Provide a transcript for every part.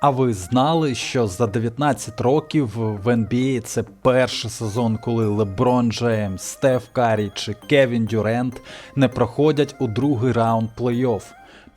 А ви знали, що за 19 років в NBA це перший сезон, коли Леброн Джеймс, Стеф Карі чи Кевін Дюрент не проходять у другий раунд плей-офф.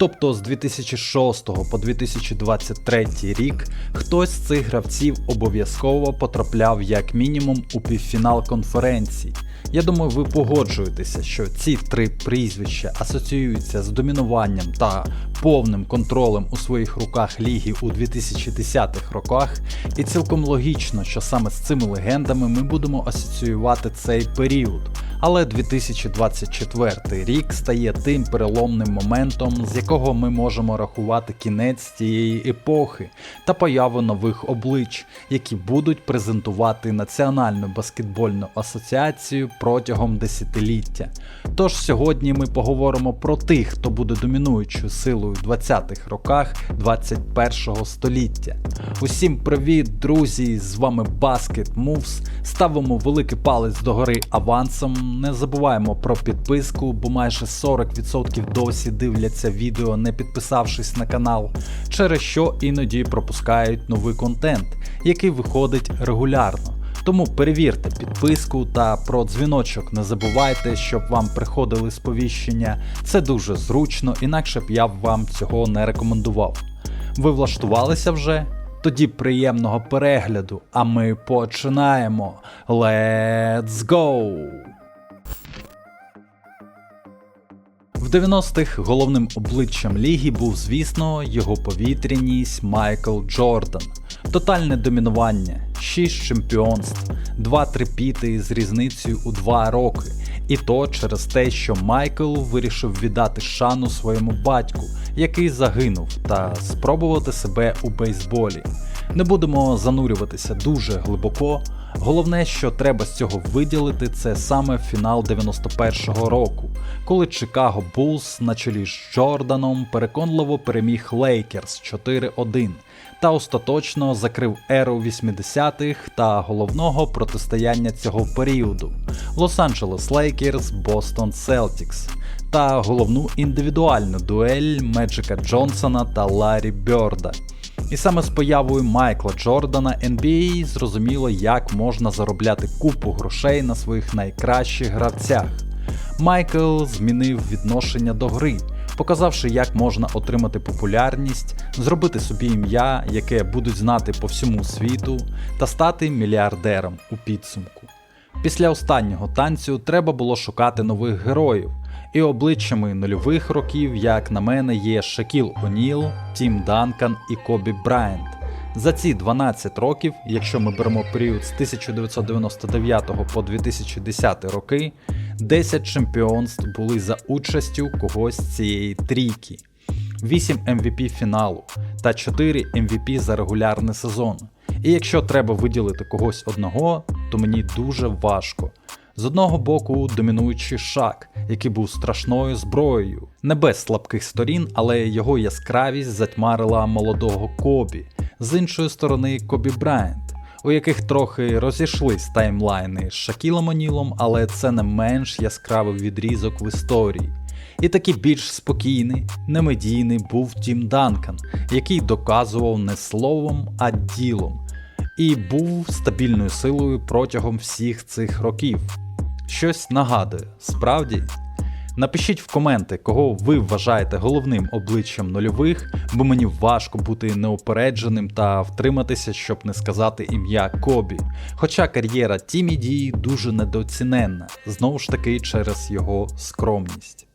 Тобто з 2006 по 2023 рік хтось з цих гравців обов'язково потрапляв як мінімум у півфінал конференції. Я думаю, ви погоджуєтеся, що ці три прізвища асоціюються з домінуванням та повним контролем у своїх руках ліги у 2010-х роках, і цілком логічно, що саме з цими легендами ми будемо асоціювати цей період. Але 2024 рік стає тим переломним моментом, з якого ми можемо рахувати кінець цієї епохи та появу нових облич, які будуть презентувати Національну баскетбольну асоціацію протягом десятиліття. Тож сьогодні ми поговоримо про тих, хто буде домінуючою силою в 20-х роках 21-го століття. Усім привіт, друзі! З вами Basket Moves. Ставимо великий палець догори авансом. Не забуваємо про підписку, бо майже 40% досі дивляться відео, не підписавшись на канал, через що іноді пропускають новий контент, який виходить регулярно. Тому перевірте підписку та про дзвіночок не забувайте, щоб вам приходили сповіщення. Це дуже зручно, інакше б я б вам цього не рекомендував. Ви влаштувалися вже? Тоді приємного перегляду, а ми починаємо. Let's go! В 90-х головним обличчям ліги був, звісно, його повітряність Майкл Джордан. Тотальне домінування, 6 чемпіонств, 2 трипіти з різницею у 2 роки. І то через те, що Майкл вирішив віддати шану своєму батьку, який загинув, та спробувати себе у бейсболі. Не будемо занурюватися дуже глибоко. Головне, що треба з цього виділити, це саме фінал 91-го року, коли Чикаго Булс на чолі з Джорданом переконливо переміг Лейкерс 4-1 та остаточно закрив еру 80-х та головного протистояння цього періоду Лос-Анджелес Лейкерс Бостон Селтікс та головну індивідуальну дуель Меджика Джонсона та Ларі Бьорда. І саме з появою Майкла Джордана NBA зрозуміло, як можна заробляти купу грошей на своїх найкращих гравцях. Майкл змінив відношення до гри, показавши, як можна отримати популярність, зробити собі ім'я, яке будуть знати по всьому світу, та стати мільярдером у підсумку. Після останнього танцю треба було шукати нових героїв, і обличчями нульових років, як на мене, є Шакіл О'Ніл, Тім Данкан і Кобі Брайант. За ці 12 років, якщо ми беремо період з 1999 по 2010 роки, 10 чемпіонств були за участю когось з цієї трійки, 8 MVP фіналу та 4 MVP за регулярний сезон. І якщо треба виділити когось одного, то мені дуже важко. З одного боку, домінуючий шак, який був страшною зброєю, не без слабких сторін, але його яскравість затьмарила молодого Кобі, з іншої сторони, Кобі Брайант, у яких трохи розійшлись таймлайни з Шакілом Онілом, але це не менш яскравий відрізок в історії. І такий більш спокійний, немедійний був Тім Данкан, який доказував не словом, а ділом. І був стабільною силою протягом всіх цих років. Щось нагадує, справді. Напишіть в коменти, кого ви вважаєте головним обличчям нульових, бо мені важко бути неупередженим та втриматися, щоб не сказати ім'я Кобі. Хоча кар'єра Тімі Ді дуже недооціненна, знову ж таки через його скромність.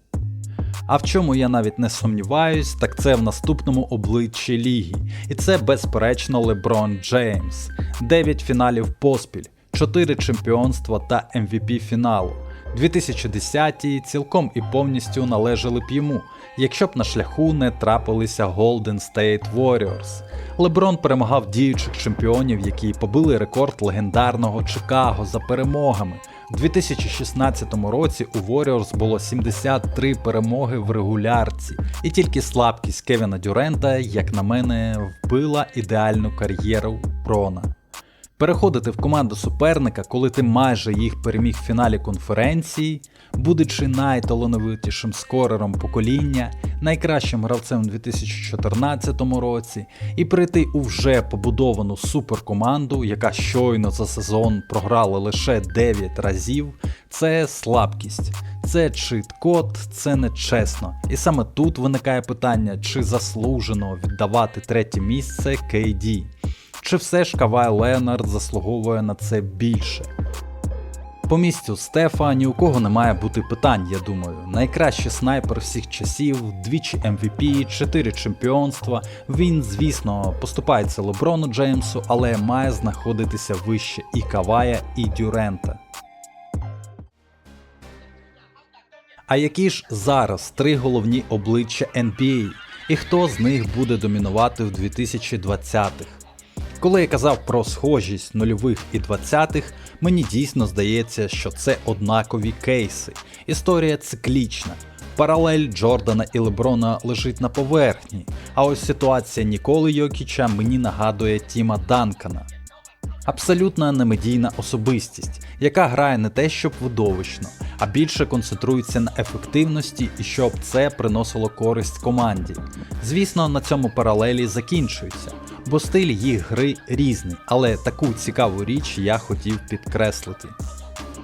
А в чому я навіть не сумніваюсь, так це в наступному обличчі ліги. І це безперечно Леброн Джеймс. 9 фіналів поспіль, 4 чемпіонства та MVP фіналу. 2010-ті цілком і повністю належали б йому, якщо б на шляху не трапилися Golden State Warriors. Леброн перемагав діючих чемпіонів, які побили рекорд легендарного Чикаго за перемогами. У 2016 році у Warriors було 73 перемоги в регулярці, і тільки слабкість Кевіна Дюрента, як на мене, вбила ідеальну кар'єру Брона. Переходити в команду суперника, коли ти майже їх переміг в фіналі конференції, будучи найталановитішим скорером покоління, найкращим гравцем у 2014 році, і прийти у вже побудовану суперкоманду, яка щойно за сезон програла лише 9 разів, це слабкість. Це чит-код, це нечесно. І саме тут виникає питання, чи заслужено віддавати третє місце KD. Чи все ж Кавай Леонард заслуговує на це більше? По місцю Стефа ні у кого не має бути питань, я думаю. Найкращий снайпер всіх часів, двічі MVP, 4 чемпіонства. Він, звісно, поступається Леброну Джеймсу, але має знаходитися вище і Кавая, і Дюрента. А які ж зараз три головні обличчя NBA? І хто з них буде домінувати в 2020-х? Коли я казав про схожість нульових і двадцятих, мені дійсно здається, що це однакові кейси. Історія циклічна. Паралель Джордана і Леброна лежить на поверхні, а ось ситуація Ніколи Йокіча мені нагадує Тіма Данкана. Абсолютна немедійна особистість, яка грає не те, щоб видовищно, а більше концентрується на ефективності і щоб це приносило користь команді. Звісно, на цьому паралелі закінчується, бо стиль їх гри різний, але таку цікаву річ я хотів підкреслити.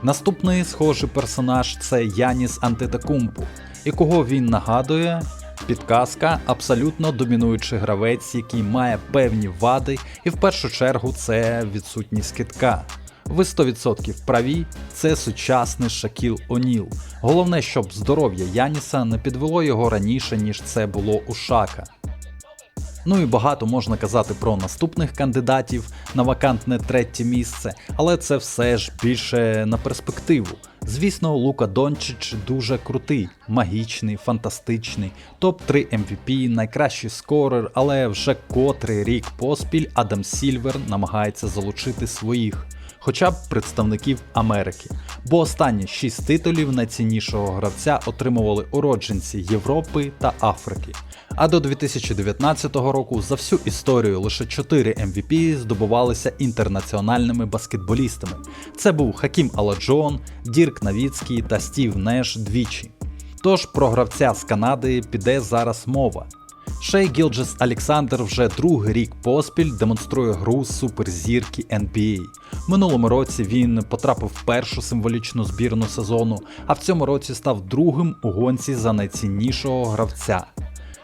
Наступний схожий персонаж це Яніс Антетакумпу, і кого він нагадує. Підказка абсолютно домінуючий гравець, який має певні вади, і в першу чергу це відсутність китка. Ви 100% праві, це сучасний Шакіл Оніл. Головне, щоб здоров'я Яніса не підвело його раніше, ніж це було у Шака. Ну і багато можна казати про наступних кандидатів на вакантне третє місце, але це все ж більше на перспективу. Звісно, Лука Дончич дуже крутий, магічний, фантастичний, топ-3 MVP, найкращий скорер, але вже котрий рік поспіль Адам Сільвер намагається залучити своїх. Хоча б представників Америки, бо останні 6 титулів найціннішого гравця отримували уродженці Європи та Африки. А до 2019 року за всю історію лише 4 MVP здобувалися інтернаціональними баскетболістами. Це був Хакім Аладжон, Дірк Навіцький та Стів Неш двічі. Тож про гравця з Канади піде зараз мова. Шей Гілджес Александр вже другий рік поспіль демонструє гру суперзірки NBA. Минулому році він потрапив в першу символічну збірну сезону, а в цьому році став другим у гонці за найціннішого гравця.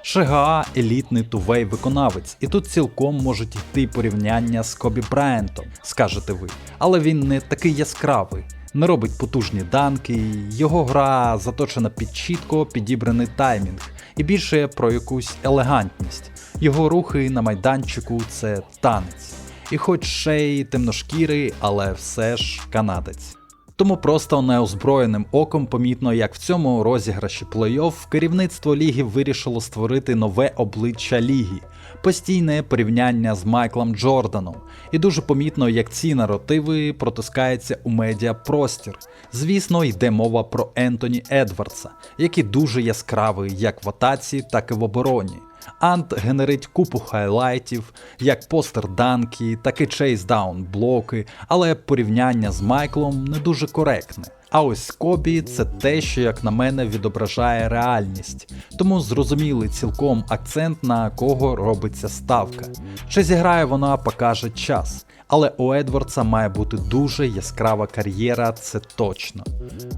Шегаа елітний тувей виконавець, і тут цілком можуть йти порівняння з Кобі Брайантом, скажете ви, але він не такий яскравий. Не робить потужні данки, його гра заточена під чітко підібраний таймінг і більше про якусь елегантність. Його рухи на майданчику це танець. І хоч ще й темношкірий, але все ж канадець. Тому просто неозброєним оком помітно, як в цьому розіграші плей-офф керівництво ліги вирішило створити нове обличчя ліги, постійне порівняння з Майклом Джорданом. І дуже помітно, як ці наративи протискаються у медіапростір. Звісно, йде мова про Ентоні Едвардса, який дуже яскравий як в атаці, так і в обороні. Ант генерить купу хайлайтів, як постер данки, так і чейсдаун блоки, але порівняння з Майклом не дуже коректне. А ось Кобі це те, що, як на мене, відображає реальність, тому зрозумілий цілком акцент на кого робиться ставка. Чи зіграє вона, покаже час. Але у Едвардса має бути дуже яскрава кар'єра, це точно.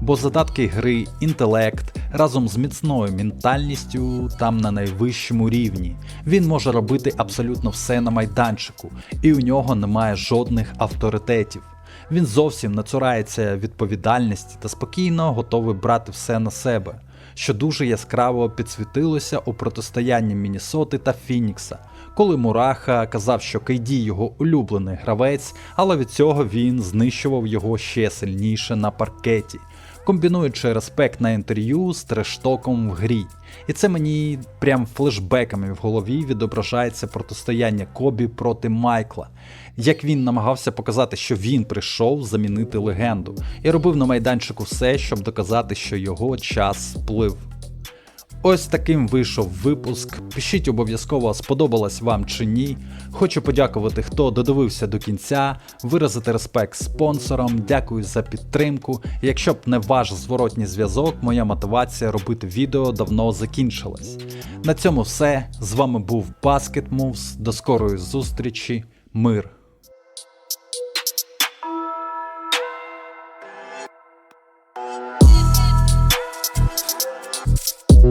Бо задатки гри, інтелект разом з міцною ментальністю там на найвищому рівні. Він може робити абсолютно все на майданчику, і у нього немає жодних авторитетів. Він зовсім не цурається відповідальності та спокійно готовий брати все на себе, що дуже яскраво підсвітилося у протистоянні Мінісоти та Фінікса, коли Мураха казав, що Кейді його улюблений гравець, але від цього він знищував його ще сильніше на паркеті, комбінуючи респект на інтерв'ю з трештоком в грі. І це мені прям флешбеками в голові відображається протистояння Кобі проти Майкла, як він намагався показати, що він прийшов замінити легенду, і робив на майданчику все, щоб доказати, що його час сплив. Ось таким вийшов випуск. Пишіть обов'язково, сподобалось вам чи ні. Хочу подякувати, хто додивився до кінця, виразити респект спонсорам, дякую за підтримку. Якщо б не ваш зворотній зв'язок, моя мотивація робити відео давно закінчилась. На цьому все. З вами був Basket Moves. До скорої зустрічі. Мир.